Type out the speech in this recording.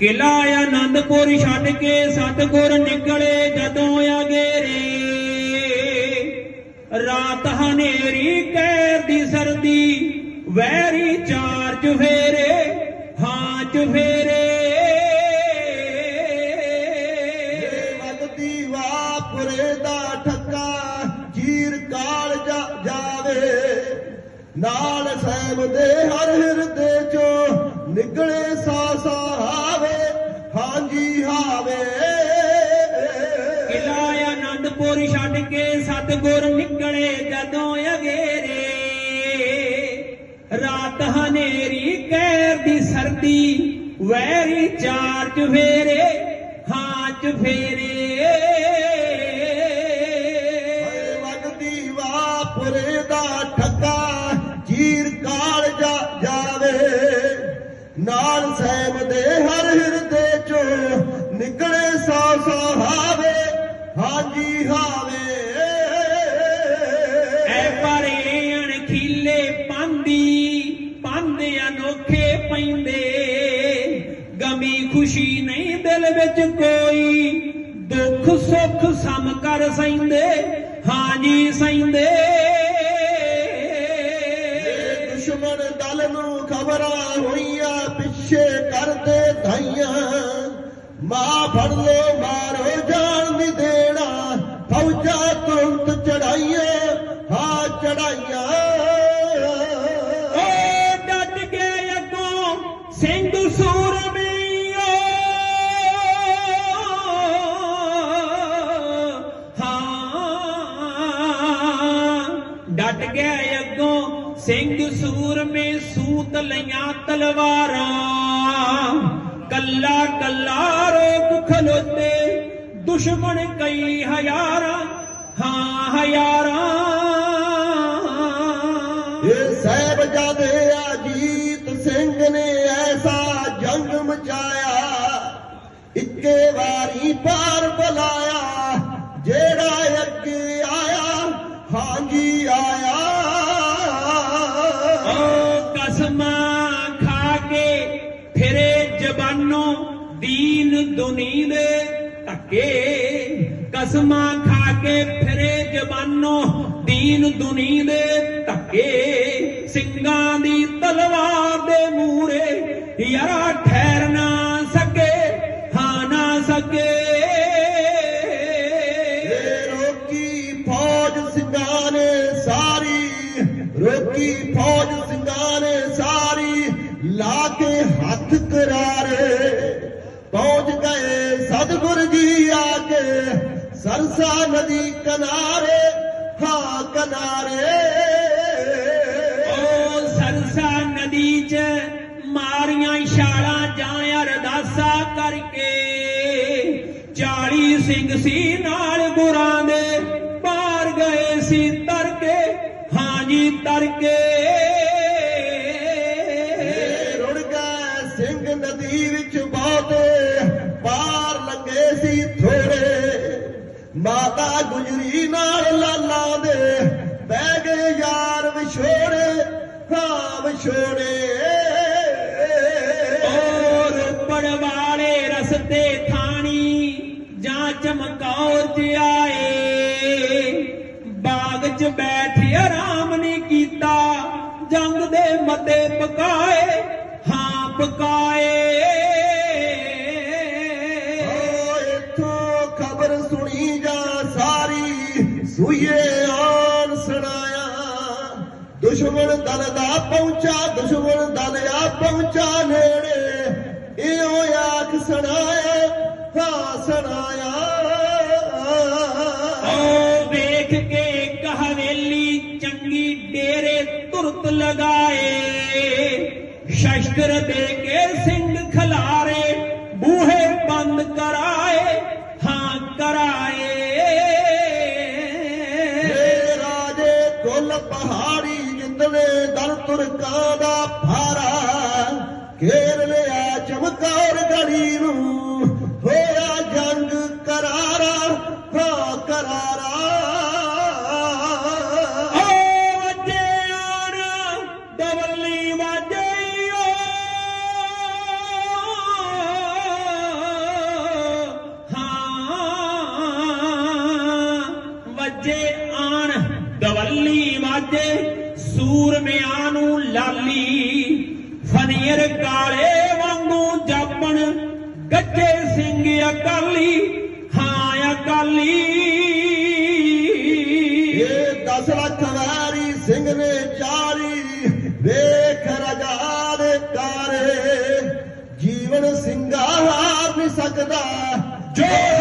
ਕਿਲਾ ਆਨੰਦਪੁਰ, ਛੱਡ ਕੇ ਸਤਗੁਰ ਨਿਕਲੇ ਜਦੋਂ ਅਗੇਰੇ। ਰਾਤ ਹਨੇਰੀ ਕਹਿਰ ਦੀ ਸਰਦੀ, ਵੈਰੀ ਚਾਰ ਚੁਫੇਰੇ ਹਾਂ ਚੁਫੇਰੇ ਵਗਦੀ ਵਾਪਰੇ ਦਾ ਠੱਕਾ, ਜੀਰ ਕਾਲ ਜਾਵੇ। ਨਾਲ ਸਹਿਬ ਦੇ ਹਰ ਹਿਰਦੇ ਚੋਂ ਨਿਕਲੇ ਸਾਸਾ ਗੁਰ ਨਿਕਲੇ ਜਦੋਂ ਅਗੇਰੇ, ਰਾਤ ਹਨੇਰੀ ਕਹਿਰ ਦੀ ਸਰਦੀ, ਵੈਰੀ ਚਾਰ ਚੁਫੇਰੇ ਹਾਂ ਚੁਫੇਰੇ ਵਗਦੀ ਵਾਪਰੇ ਦਾ ਠੱਕਾ, ਜੀਰ ਕਾਲ ਜਾ ਜਾਵੇ। ਨਾਲ ਸਹਿਬ ਦੇ ਹਰ ਹਿਰਦੇ ਚੋਂ ਨਿਕਲੇ ਸੌ ਸੌ ਹਾਜੀ ਹਾਵੇ। ਗਮੀ ਖੁਸ਼ੀ ਨਹੀਂ ਦਿਲ ਵਿੱਚ ਕੋਈ। ਦੁੱਖ ਸੁੱਖ ਸਮ ਕਰ ਸੈਂਦੇ ਹਾਂਜੀ ਸੈਂਦੇ ਦੁਸ਼ਮਣ ਦਲ ਨੂੰ ਖਬਰਾਂ ਹੋਈਆਂ ਪਿੱਛੇ ਕਰਦੇ ਧਾਈਆਂ। ਮਾਂ ਫੜ ਲੋ ਮਾਰੋ ਜਾਣ ਨਹੀਂ ਦੇਣਾ, ਫੌਜਾਂ ਡਟ ਅੱਗੋਂ, ਸਿੰਘ ਸੂਰਮੇ ਸੂਤ ਲਈਆਂ ਤਲਵਾਰਾਂ। ਕੱਲਾ ਕੱਲਾ ਰੋਕ ਖਲੋਤੇ, ਦੁਸ਼ਮਣ ਕਈ ਹਜ਼ਾਰਾਂ, ਹਾਂ ਹਜ਼ਾਰਾਂ। ਇਹ ਸਾਹਿਬਜ਼ਾਦੇ ਅਜੀਤ ਸਿੰਘ ਨੇ ਐਸਾ ਜੰਗ ਮਚਾਇਆ, ਇੱਕੇ ਵਾਰੀ ਪਾਰ ਜ਼ਬਾਨੋਂ ਦੀਨ ਦੁਨੀ ਦੇ ਧੱਕੇ। ਕਸਮਾਂ ਖਾ ਕੇ ਫਿਰੇ ਜ਼ਬਾਨੋਂ ਦੀਨ ਦੁਨੀ ਦੇ ਧੱਕੇ। ਸਿੰਘਾਂ ਦੀ ਤਲਵਾਰ ਦੇ ਮੂਰੇ ਯਾਰਾ ਠਹਿਰ ਨਾ ਸਕੇ ਹਾਂ ਨਾ ਸਕੇ। ਰੋਕੀ ਫੌਜ ਸਿੰਘਾਂ ਨੇ ਸਾਰੀ, ਰੋਕੀ ਫੌਜ ਸਿੰਘਾਂ ਨੇ ਸਾਰੀ, ਲਾ ਕੇ ਹੱਥ ਕਰਾ ਗਏ ਸਤਿਗੁਰ ਜੀ ਆ ਕੇ, ਸਰਸਾ ਨਦੀ ਕਿਨਾਰੇ, ਹਾਂ ਕਿਨਾਰੇ। ਓ ਸਰਸਾ ਨਦੀ ਚ ਮਾਰੀਆਂ ਛਾਲਾਂ ਜਾਂ ਅਰਦਾਸਾ ਕਰਕੇ 40 ਸਿੰਘ ਸੀ ਨਾਲ ਗੁਰਾਂ ਦੇ ਪਾਰ ਗਏ ਸੀ ਤਰ ਕੇ ਹਾਂਜੀ ਤਰ ਕੇ ਮਾਤਾ ਗੁਜਰੀ ਨਾਲ ਲਾਲਾ ਦੇ। ਬਹਿ ਗਏ ਯਾਰ ਵਿਛੋੜੇ ਹਾਂ ਵਿਛੋੜੇ ਔਰ ਰੋਪੜ ਰਸਤੇ ਥਾਣੀ, ਜਾਂ ਚਮਕੌਰ ਚ ਆਏ ਬਾਗ ਚ ਬੈਠ ਆਰਾਮ ਨੇ ਕੀਤਾ, ਜੰਗ ਦੇ ਮਤੇ ਪਕਾਏ, ਹਾਂ ਪਕਾਏ। ਸੂਏ ਆਨ ਸੁਣਾਇਆ ਦੁਸ਼ਮਣ ਦਲ ਦਾ ਪਹੁੰਚਾ, ਦੁਸ਼ਮਣ ਦਲ ਆ ਪਹੁੰਚਾ ਨੇੜੇ। ਇਹੋ ਆਖ ਸੁਣਾਇਆ, ਹਾਂ ਸੁਣਾਇਆ। ਓ ਵੇਖ ਕੇ ਇੱਕ ਚੰਗੀ ਡੇਰੇ ਤੁਰਤ ਲਗਾਏ। ਸ਼ਸਤਰ ਦੇ ਕੇ ਸਿੰਘ ਖਲਾ ਰਾਜੇ ਪਹਾੜੀ ਜਿੰਦਲੇ ਦਲ ਤੁਰਕਾਂ ਦਾ ਫਾਰਾ। ਘੇਰ ਲਿਆ ਚਮਕੌਰ ਗੜੀ ਨੂੰ, ਹੋਇਆ ਜੰਗ ਕਰਾਰਾ ਹਾਂ ਕਰਾਰਾ। ਸੂਰਮਿਆਂ ਨੂੰ ਲਾਲੀ, ਫਨੀਰ ਕਾਲੇ ਵਾਂਗੂ ਜਾਪਣ, ਗੱਜੇ ਸਿੰਘ ਅਕਾਲੀ, ਹਾਂ ਅਕਾਲੀ। ਇਹ 10 ਲੱਖ ਵਾਰੀ ਸਿੰਘ ਨੇ ਚਾਰੀ, ਵੇਖ ਰਜਾ ਦੇ ਕਾਰੇ। ਜੀਵਨ ਸਿੰਘਾ ਹਾਰ ਨਹੀਂ ਸਕਦਾ, ਜੋ